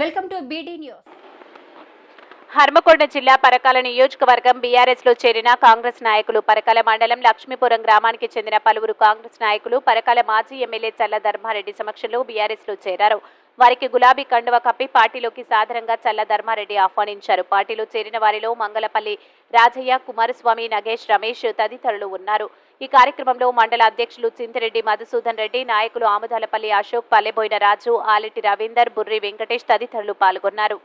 Welcome to BD news. Hanamkonda జిల్లా పరకాల నియోజకవర్గం బీఆర్ఎస్లో చేరిన కాంగ్రెస్ నాయకులు పరకాల మండలం లక్ష్మీపురం గ్రామానికి చెందిన పలువురు కాంగ్రెస్ నాయకులు పరకాల మాజీ ఎమ్మెల్యే చల్ల ధర్మారెడ్డి సమక్షంలో బీఆర్ఎస్లో చేరారు. వారికి గులాబీ కండువ కప్పి పార్టీలోకి సాదరంగా చల్ల ధర్మారెడ్డి ఆహ్వానించారు. పార్టీలో చేరిన వారిలో మంగళపల్లి రాజయ్య కుమారస్వామి నగేష్ రమేష్ తదితరులు ఉన్నారు. ఈ కార్యక్రమంలో మండల అధ్యక్షులు చింతిరెడ్డి మధుసూదన్ రెడ్డి నాయకులు ఆముదాలపల్లి అశోక్ పల్లెబోయిన రాజు ఆలెట్టి రవీందర్ బుర్రి వెంకటేష్ తదితరులు పాల్గొన్నారు.